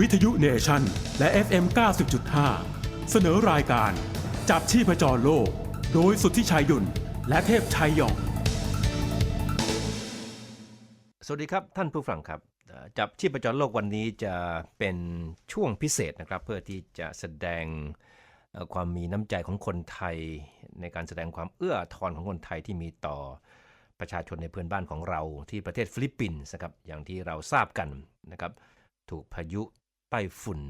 วิทยุเนชั่น และ FM 90.5 เสนอรายการ จับชีพจรโลก โดยสุทธิชัยยุ่นและเทพชัยหยองสวัสดีครับ ท่านผู้ฟังครับจับชีพจรโลกวันนี้จะเป็นช่วงพิเศษนะครับ เพื่อที่จะแสดงความมีน้ำใจของคนไทย ในการแสดงความเอื้อทอนของคนไทยที่มีต่อประชาชนในเพื่อนบ้านของเราที่ประเทศฟิลิปปินส์นะครับอย่างที่เราทราบกันนะครับถูกพายุ ไต้ฝุ่น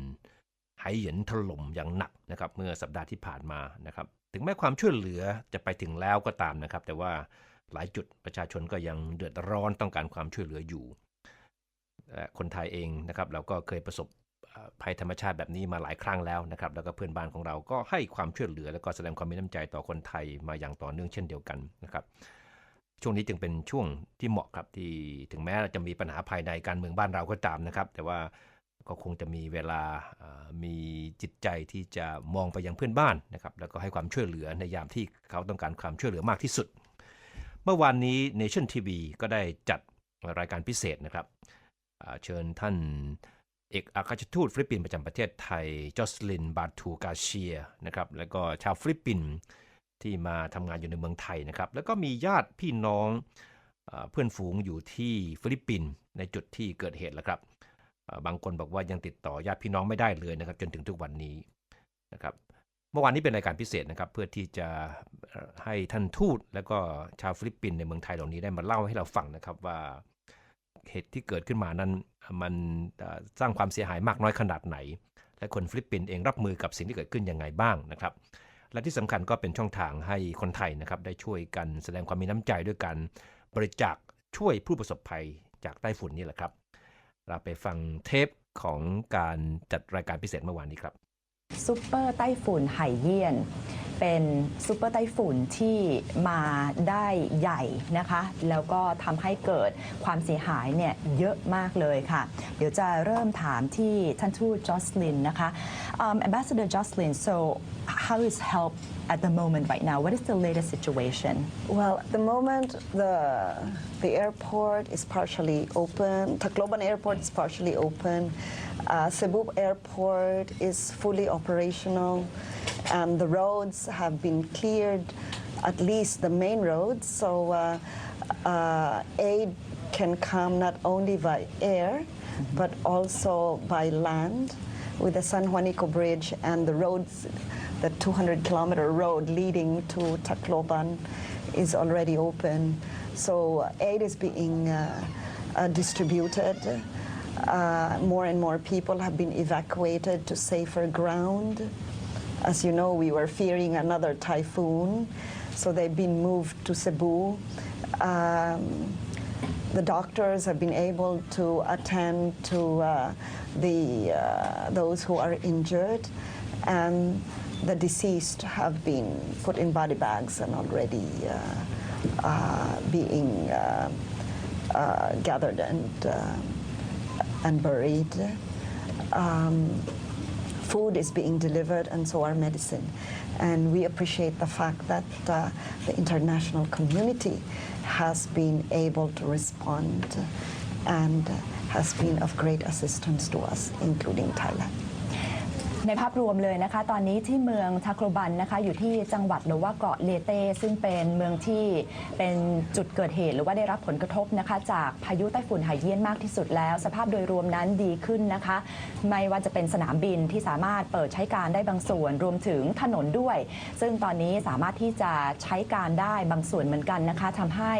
ไหเหยินถล่มอย่างหนักนะครับเมื่อสัปดาห์ที่ผ่านมานะครับถึงแม้ความช่วยเหลือจะไปถึงแล้วก็ตามนะครับ แต่ว่าหลายจุดประชาชนก็ยังเดือดร้อนต้องการความช่วยเหลืออยู่คนไทยเองนะครับเราก็เคยประสบภัยธรรมชาติแบบนี้มาหลายครั้งแล้วนะครับ แล้วก็เพื่อนบ้านของเราก็ให้ความช่วยเหลือ แล้วก็แสดงความมีน้ำใจต่อคนไทยมาอย่างต่อเนื่องเช่นเดียวกันนะครับช่วงนี้จึงเป็นช่วงที่เหมาะครับที่ถึงแม้จะมีปัญหาภายในการเมืองบ้านเราก็ตามนะครับ แต่ว่า ก็คงจะมีเวลามีจิตใจที่จะมองไปยังเพื่อนบ้านนะครับแล้วก็ให้ความช่วยเหลือในยามที่เขาต้องการความช่วยเหลือมากที่สุด เมื่อวานนี้ Nation TV ก็ได้จัดรายการพิเศษนะครับเชิญท่านเอกอัครราชทูตฟิลิปปินส์ประจำประเทศไทย จอสลิน บาทูกาเชียนะครับแล้วก็ชาวฟิลิปปินส์ที่มาทำงานอยู่ในเมืองไทยนะครับแล้วก็มีญาติพี่น้องเพื่อนฝูงอยู่ที่ฟิลิปปินส์ในจุดที่เกิดเหตุแล้วครับ บางคนบอกว่ายังติดต่อญาติพี่น้องไม่ได้เลยนะครับ จนถึงทุกวันนี้นะครับเมื่อวานนี้เป็นรายการพิเศษนะครับ เพื่อที่จะให้ท่านทูตและก็ชาวฟิลิปปินส์ในเมืองไทยเหล่านี้ได้มาเล่าให้เราฟังนะครับว่าเหตุที่เกิดขึ้นมานั้นมันสร้างความเสียหายมากน้อยขนาดไหน และคนฟิลิปปินส์เองรับมือกับสิ่งที่เกิดขึ้นยังไงบ้างนะครับ และที่สำคัญก็เป็นช่องทางให้คนไทยนะครับได้ช่วยกันแสดงความมีน้ำใจด้วยการบริจาคช่วยผู้ประสบภัยจากไต้ฝุ่นนี่แหละครับ เราไปฟังเทปของการจัดรายการพิเศษเมื่อวานนี้ครับซูเปอร์ไต้ฝุ่นไหเยี่ยน เป็นซูเปอร์ไต้ฝุ่นที่มาได้ใหญ่นะคะ แล้วก็ทำให้เกิดความเสียหายเนี่ยเยอะมากเลยค่ะ เดี๋ยวจะเริ่มถามที่ท่านทูตจอสลินนะคะ um, Ambassador Jocelyn so how is help at the moment right now what is the latest situation Well, at the moment, the the airport is partially open. Tacloban Airport is partially open. Uh, Cebu Airport is fully operational, and the roads have been cleared, at least the main roads. So uh, uh, aid can come not only by air, but also by land with the San Juanico Bridge and the roads, the 200 kilometer road leading to Tacloban is already open. So uh, aid is being uh, uh, distributed. Uh, more and more people have been evacuated to safer ground. As you know, we were fearing another typhoon, so they've been moved to Cebu. Um, the doctors have been able to attend to uh, the uh, those who are injured, and the deceased have been put in body bags and already uh, uh, being uh, gathered and and buried. Um, food is being delivered, and so are medicine. And we appreciate the fact that uh, the international community has been able to respond and has been of great assistance to us, including Thailand. ในภาพรวมเลยนะคะ ตอนนี้ที่เมืองทาโครบันนะคะอยู่ที่จังหวัดหรือว่าเกาะเลเต้ซึ่งเป็นเมืองที่เป็นจุดเกิดเหตุ หรือว่าได้รับผลกระทบนะคะ จากพายุไต้ฝุ่นไหเยี่ยนมากที่สุดแล้ว สภาพโดยรวมนั้นดีขึ้นนะคะ ไม่ว่าจะเป็นสนามบินที่สามารถเปิดใช้การได้บางส่วนรวมถึงถนนด้วย ซึ่งตอนนี้สามารถที่จะใช้การได้บางส่วนเหมือนกันนะคะทำให้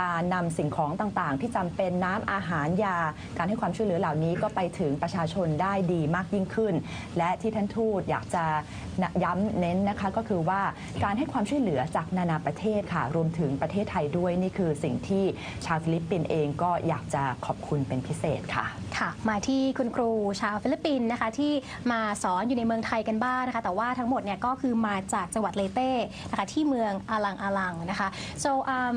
การนำสิ่งของต่างๆ ที่จำเป็นน้ำอาหารยา การให้ความช่วยเหลือเหล่านี้ก็ไปถึงประชาชนได้ดีมากยิ่งขึ้น และที่ท่านทูตอยากจะย้ำเน้นนะคะก็คือว่าการให้ความช่วยเหลือจากนานาประเทศค่ะ รวมถึงประเทศไทยด้วยนี่คือสิ่งที่ชาวฟิลิปปินส์เองก็อยากจะขอบคุณเป็นพิเศษค่ะค่ะ มาที่คุณครูชาวฟิลิปปินส์นะคะที่มาสอนอยู่ในเมืองไทยกันบ้างนะคะ แต่ว่าทั้งหมดเนี่ยก็คือมาจากจังหวัดเลเต้นะคะที่เมืองอาลังอาลังนะคะ so um,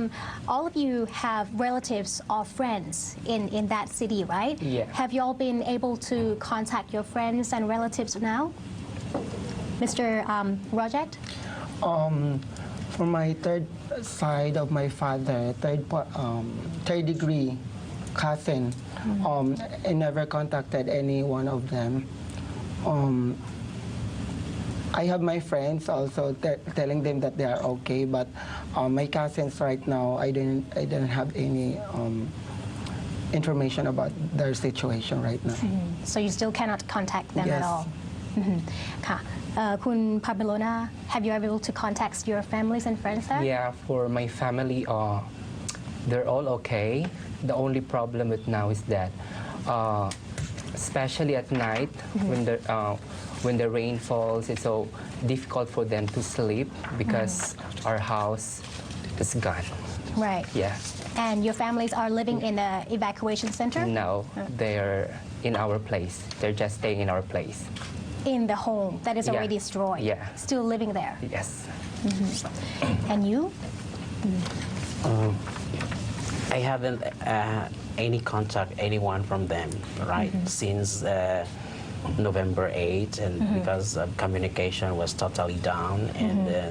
all of you have relatives or friends in in that city right Yeah. have you all been able to contact your friends and relatives now Mr. Um, Roject Um, for my third side of my father, third um, third degree cousin. Um, I never contacted any one of them. Um, I have my friends also te- telling them that they are okay, but um, my cousins right now, I didn't, I didn't have any um, information about their situation right now. so you still cannot contact them at Yes. all อือฮึค่ะเอ่อคุณพาเบโลนา have you ever able to contact your families and friends there Yeah, for my family, uh, they're all okay. The only problem with now is that, uh, especially at night when the uh, when the rain falls, it's so difficult for them to sleep because our house is gone. right Yeah. and your families are living in the evacuation center Now they're in our place. They're just staying in our place. in the home that is Yeah. already destroyed Yeah. still living there. Yes. and you? I haven't uh, any contact anyone from them right since uh, November 8 and because uh, communication was totally down and uh,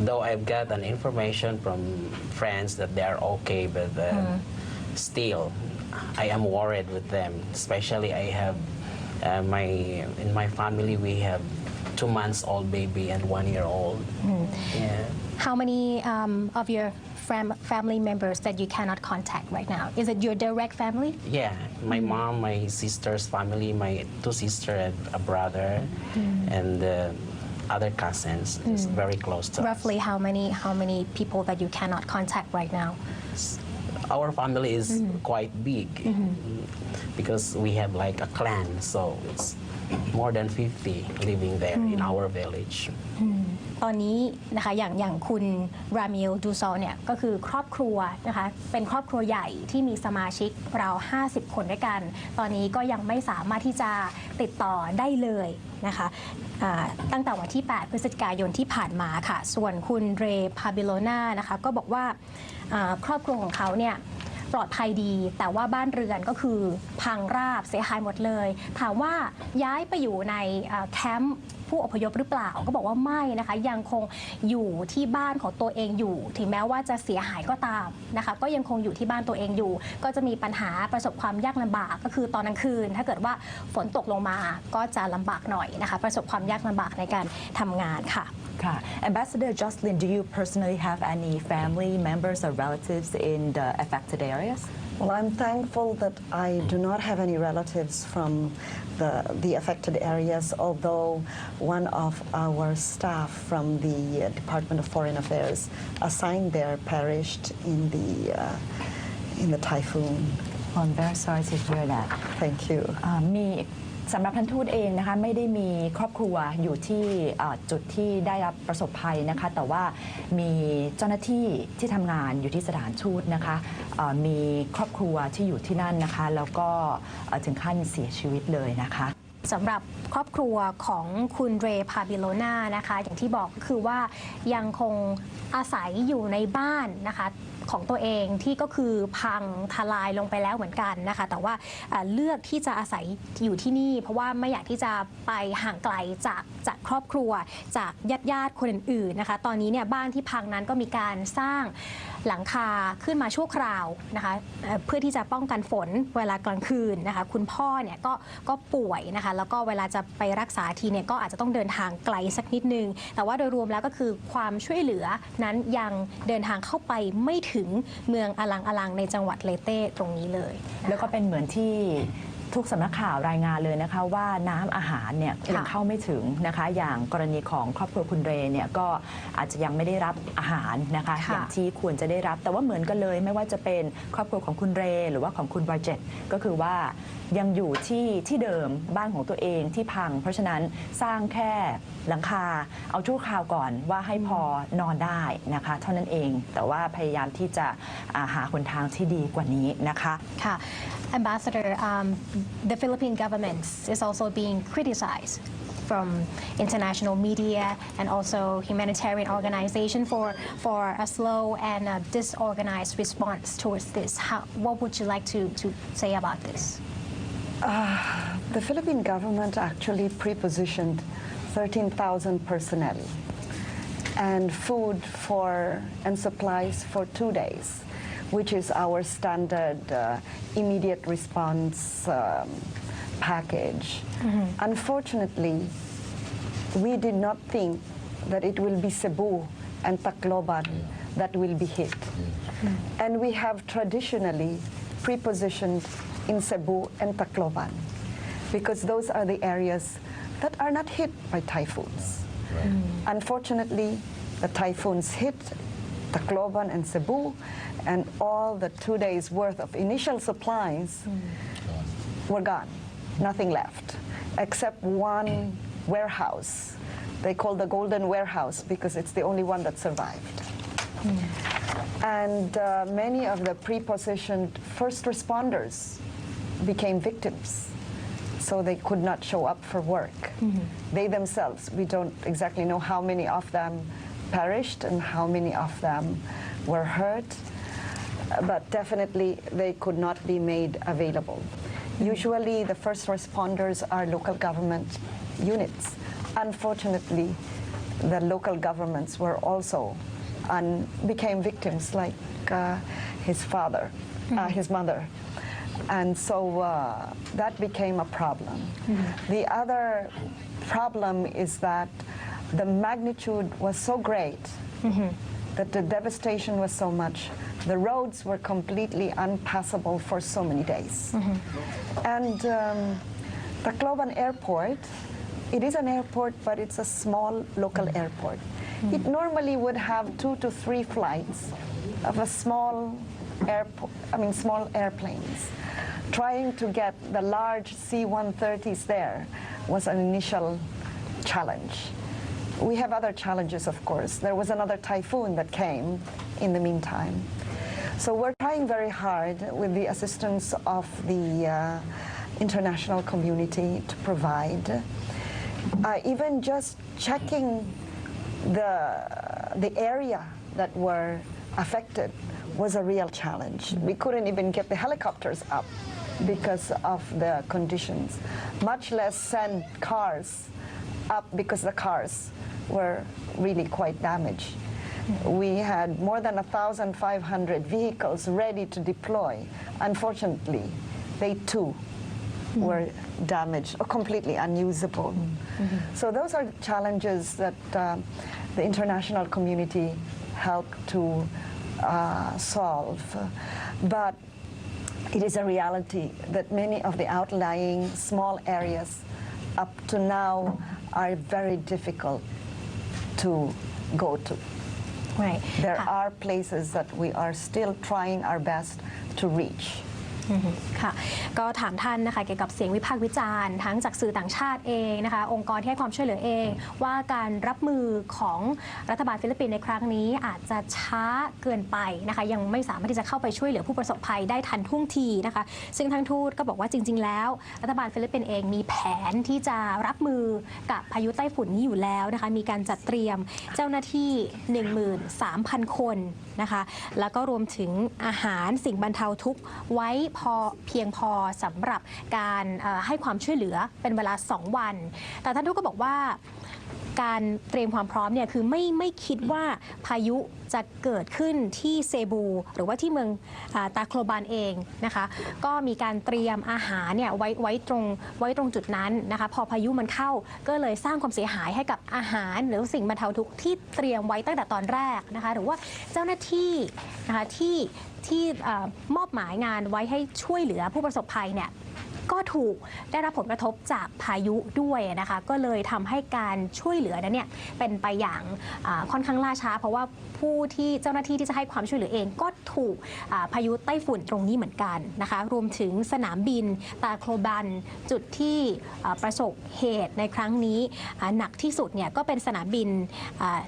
though I've got an information from friends that they are okay but uh, still I am worried with them especially I have uh, my in my family we have two months old baby and one year old. Yeah. How many um, of your fam- family members that you cannot contact right now? Is it your direct family? Yeah, my mom, my sister's family, my two sisters and a brother, and uh, other cousins. Is very close to us. roughly how many how many people that you cannot contact right now Our family is mm-hmm. quite big. Mm-hmm. Because we have like a clan, so it's more than 50 living there in our village. ตอนนี้นะคะอย่างอย่างคุณรามิลดูซอลเนี่ยก็คือครอบครัวนะคะเป็นครอบครัวใหญ่ที่มีสมาชิกราว 50 คนด้วยกัน ตอนนี้ก็ยังไม่สามารถที่จะติดต่อได้เลยนะคะอ่าตั้งแต่วันที่ 8 พฤศจิกายนที่ผ่านมาค่ะ ส่วนคุณเรพาบิโลนานะคะก็บอกว่าอ่าครอบครัวของเขาเนี่ย ปลอดภัยดี แต่ว่าบ้านเรือนก็คือพังราบเสียหายหมดเลย ถามว่าย้ายไปอยู่ในแคมป์ ผู้อพยพหรือเปล่า ก็บอกว่าไม่นะคะ ยังคงอยู่ที่บ้านของตัวเองอยู่ ถึงแม้ว่าจะเสียหายก็ตามนะคะ ก็ยังคงอยู่ที่บ้านตัวเองอยู่ ก็จะมีปัญหาประสบความยากลำบากก็คือตอนกลางคืน ถ้าเกิดว่าฝนตกลงมาก็จะลำบากหน่อยนะคะ ประสบความยากลำบากในการทำงานค่ะ ค่ะ Ambassador Jocelyn do you personally have any family members or relatives in the affected areas Well, I'm thankful that I do not have any relatives from the, the affected areas, although one of our staff from the Department of Foreign Affairs assigned there perished in the, uh, in the typhoon. Well, I'm very sorry to hear that. Thank you. Uh, me สำหรับท่านทูตเองนะคะไม่ได้มีครอบครัวอยู่ที่จุดที่ได้รับประสบภัยนะคะ แต่ว่ามีเจ้าหน้าที่ที่ทำงานอยู่ที่สถานทูตนะคะมีครอบครัวที่อยู่ที่นั่นนะคะ แล้วก็ถึงขั้นเสียชีวิตเลยนะคะสำหรับครอบครัวของคุณเรพาบิโลนานะคะ อย่างที่บอกก็คือว่ายังคงอาศัยอยู่ในบ้านนะคะ ของตัวเองที่ก็คือพังทลายลงไปแล้วเหมือนกันนะคะ แต่ว่าเลือกที่จะอาศัยอยู่ที่นี่ เพราะว่าไม่อยากที่จะไปห่างไกลจากจากครอบครัว จากญาติญาติคนอื่นๆนะคะ ตอนนี้เนี่ยบ้านที่พังนั้นก็มีการสร้างหลังคาขึ้นมาชั่วคราวนะคะเอ่อเพื่อที่จะป้องกันฝนเวลากลางคืนนะคะ คุณพ่อเนี่ยก็ก็ป่วยนะคะ แล้วก็เวลาจะไปรักษาทีเนี่ยก็อาจจะต้องเดินทางไกลสักนิดนึง แต่ว่าโดยรวมแล้วก็คือความช่วยเหลือนั้นยังเดินทางเข้าไปไม่ถึงเมืองอลังอลังในจังหวัดเลเต้ตรงนี้เลย แล้วก็เป็นเหมือนที่ ทุกสำนักข่าวรายงานเลยนะคะว่าน้ำอาหารเนี่ยค่ะยังเข้าไม่ถึงนะคะ อย่างกรณีของครอบครัวคุณเรย์เนี่ยก็อาจจะยังไม่ได้รับอาหารนะคะค่ะอย่างที่ควรจะได้รับ แต่ว่าเหมือนกันเลยไม่ว่าจะเป็นครอบครัวของคุณเรย์หรือว่าของคุณบาเจตก็คือว่ายังอยู่ที่ที่เดิมบ้านของตัวเองที่พัง เพราะฉะนั้นสร้างแค่หลังคาเอาชั่วคราวก่อนว่าให้พอนอนได้นะคะ เท่านั้นเองแต่ว่าพยายามที่จะอ่าหาหนทางที่ดีกว่านี้นะคะค่ะ Ambassador um, the Philippine government is also being criticized from international media and also humanitarian organization for for a slow and a disorganized response towards this. How, what would you like to, to say about this? Uh, the Philippine government actually pre-positioned 13,000 personnel and food for and supplies for two days. Which is our standard uh, immediate response um, package. Unfortunately, we did not think that it will be Cebu and Tacloban that will be hit. And we have traditionally prepositioned in Cebu and Tacloban because those are the areas that are not hit by typhoons. Unfortunately, the typhoons hit Tacloban and Cebu, and all the two days' worth of initial supplies hmm. were gone. Nothing left, except one warehouse. They call the Golden Warehouse because it's the only one that survived. Hmm. And uh, many of the pre-positioned first responders became victims. So they could not show up for work. Hmm. They themselves, we don't exactly know how many of them perished and how many of them were hurt, but definitely they could not be made available. Usually the first responders are local government units. Unfortunately, the local governments were also and became victims like uh, his father, uh, his mother. And so uh, that became a problem. The other problem is that the magnitude was so great mm-hmm. that the devastation was so much. The roads were completely unpassable for so many days. Mm-hmm. And um, Tacloban Airport, it is an airport, but it's a small local mm-hmm. airport. It normally would have two to three flights of a small airport, I mean, small airplanes. Trying to get the large C-130s there was an initial challenge. We have other challenges, of course. There was another typhoon that came in the meantime. So we're trying very hard with the assistance of the uh, international community to provide. Uh, even just checking the, the area that were affected was a real challenge. We couldn't even get the helicopters up because of the conditions, much less send cars up because the cars were really quite damaged. We had more than 1,500 vehicles ready to deploy. Unfortunately, they too were damaged or completely unusable. So those are challenges that um, the international community helped to uh, solve. But it is a reality that many of the outlying small areas up to now are very difficult to go to. Right. There are places that we are still trying our best to reach. ค่ะ ก็ถามท่านนะคะเกี่ยวกับเสียงวิพากษ์วิจารณ์ทั้งจากสื่อต่างชาติเองนะคะ องค์กรที่ให้ความช่วยเหลือเอง ว่าการรับมือของรัฐบาลฟิลิปปินส์ในครั้งนี้อาจจะช้าเกินไปนะคะ ยังไม่สามารถที่จะเข้าไปช่วยเหลือผู้ประสบภัยได้ทันท่วงทีนะคะ ซึ่งทางทูตก็บอกว่าจริง ๆ แล้ว รัฐบาลฟิลิปปินส์เองมีแผนที่จะรับมือกับพายุไต้ฝุ่นนี้อยู่แล้วนะคะ มีการจัดเตรียมเจ้าหน้าที่ 13,000 คนนะคะ แล้วก็รวมถึงอาหารสิ่งบรรเทาทุกข์ไว้พอเพียงพอสำหรับการให้ความช่วยเหลือเป็นเวลา 2 วัน แต่ท่านทูตก็บอกว่า การเตรียมความพร้อมเนี่ยคือไม่ไม่คิดว่าพายุจะเกิดขึ้นที่เซบู หรือว่าที่เมืองอตาโครบานเองนะคะก็มีการเตรียมอาหารเนี่ยไว้ไว้ตรงไว้ตรงจุดนั้นนะคะพอพายุมันเข้าก็เลยสร้างความเสียหายให้กับอาหาร หรือสิ่งบรรเทาทุกข์ที่เตรียมไว้ตั้งแต่ตอนแรกนะคะหรือว่าเจ้าหน้าที่นะคะที่ที่มอบหมายงานไว้ให้ช่วยเหลือผู้ประสบภัยเนี่ย ก็ถูกได้รับผลกระทบจากพายุด้วยนะคะ ก็เลยทำให้การช่วยเหลือนั้นเนี่ยเป็นไปอย่างค่อนข้างล่าช้า เพราะว่าผู้ที่เจ้าหน้าที่ที่จะให้ความช่วยเหลือเองก็ถูกพายุไต้ฝุ่นตรงนี้เหมือนกันนะคะ รวมถึงสนามบินตาโครบันจุดที่ประสบเหตุในครั้งนี้หนักที่สุดเนี่ยก็เป็นสนามบิน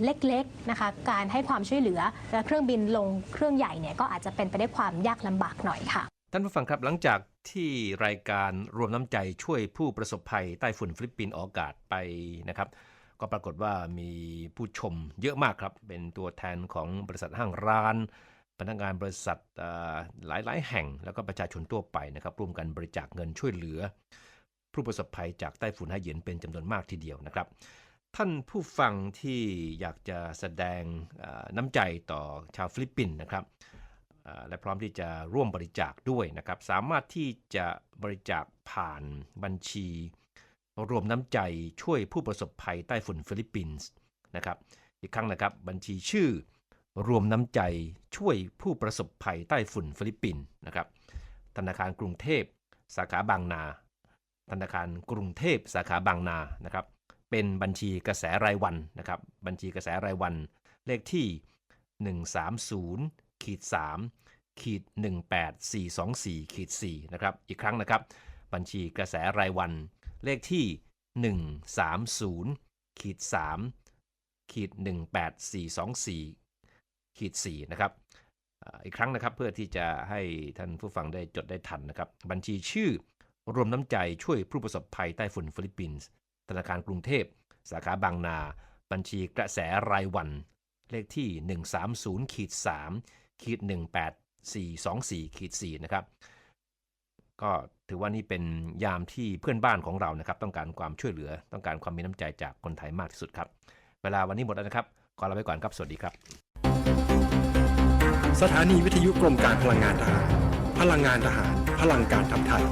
เล็กๆนะคะการให้ความช่วยเหลือเครื่องบินลงเครื่องใหญ่เนี่ยก็อาจจะเป็นไปได้วยความยากลำบากหน่อยค่ะ ท่านผู้ฟังครับหลังจากที่รายการรวมน้ำใจช่วยผู้ประสบภัยใต้ฝุ่นฟิลิปปินส์ออกอากาศไปนะครับ ก็ปรากฏว่ามีผู้ชมเยอะมากครับ เป็นตัวแทนของบริษัทห้างร้าน พนักงานบริษัทหลายหลายๆแห่ง แล้วก็ประชาชนทั่วไปนะครับร่วมกันบริจาคเงินช่วยเหลือ ผู้ประสบภัยจากไต้ฝุ่นฮาเหยียนเป็นจำนวนมากทีเดียวนะครับท่านผู้ฟังที่อยากจะแสดงน้ำใจต่อชาวฟิลิปปินส์นะครับ และพร้อมที่จะร่วมบริจาคด้วยนะครับ สามารถที่จะบริจาคผ่านบัญชี รวมน้ำใจช่วยผู้ประสบภัยใต้ฝุ่นฟิลิปปินส์นะครับ อีกครั้งนะครับบัญชีชื่อรวมน้ำใจช่วยผู้ประสบภัยใต้ฝุ่นฟิลิปปินส์นะครับ ธนาคารกรุงเทพ สาขาบางนา ธนาคารกรุงเทพสาขาบางนานะครับ เป็นบัญชีกระแสรายวันนะครับ บัญชีกระแสรายวันเลขที่ 130 ขีด3ขีด18424ขีด4นะครับอีกครั้งนะครับ บัญชีกระแสรายวัน เลขที่ 130ขีด3ขีด18424ขีด4นะครับอีกครั้งนะครับเพื่อที่จะให้ท่านผู้ฟังได้จดได้ทันนะครับ บัญชีชื่อรวมน้ำใจช่วยผู้ประสบภัยใต้ฝุ่นฟิลิปปินส์ธนาคารกรุงเทพ สาขาบางนา บัญชีกระแสรายวัน เลขที่ 130ขีด3 ขีด18424ขีด4นะครับก็ถือว่านี่เป็นยามที่เพื่อนบ้านของเรานะครับ ต้องการความช่วยเหลือต้องการความมีน้ำใจจากคนไทยมากที่สุดครับ เวลาวันนี้หมดแล้วนะครับขอลาไปก่อนครับ สวัสดีครับ สถานีวิทยุกรมการพลังงานทหาร พลังงานทหาร พลังการทำไทย